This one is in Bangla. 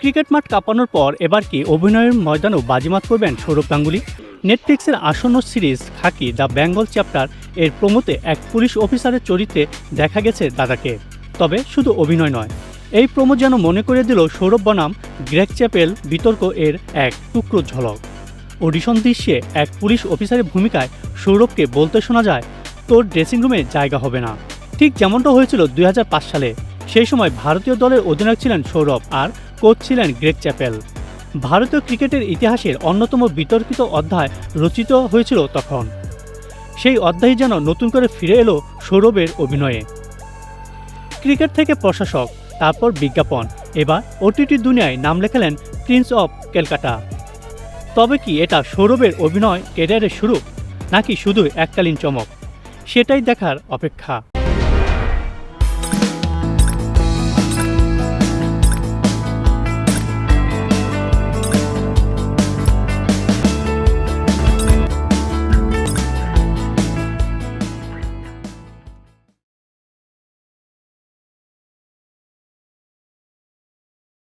ক্রিকেট মাঠ কাঁপানোর পর এবার কি অভিনয়ের ময়দানেও বাজিমাত করবেন সৌরভ গাঙ্গুলি? নেটফ্লিক্সের আসন্ন series Khakee the Bengal chapter এর প্রমোতে এক পুলিশ অফিসারের চরিত্রে দেখা গেছে দাদাকে। তবে শুধু অভিনয় নয়, এই প্রমো যেন মনে করে দিল সৌরভ বনাম গ্রেক চ্যাপেল, বিতর্ক এর এক টুকরো ঝলক। অডিশন দৃশ্যে এক পুলিশ অফিসারের ভূমিকায় সৌরভকে বলতে শোনা যায়, তোর ড্রেসিং রুমে জায়গা হবে না। ঠিক যেমনটা হয়েছিল দুই হাজার পাঁচ সালে, সেই সময় ভারতীয় দলের অধিনায়ক ছিলেন সৌরভ আর কোচ ছিলেন গ্রেক চ্যাপেল। ভারতীয় ক্রিকেটের ইতিহাসের অন্যতম বিতর্কিত অধ্যায় রচিত হয়েছিল তখন। সেই অধ্যায় যেন নতুন করে ফিরে এলো সৌরভের অভিনয়ে। ক্রিকেট থেকে প্রশাসক, তারপর বিজ্ঞাপন, এবার ওটিটি দুনিয়ায় নাম লেখালেন প্রিন্স অফ ক্যালকাটা। তবে কি এটা সৌরভের অভিনয়, ক্যারিয়ারের শুরু, নাকি শুধু এককালীন চমক? সেটাই দেখার অপেক্ষা।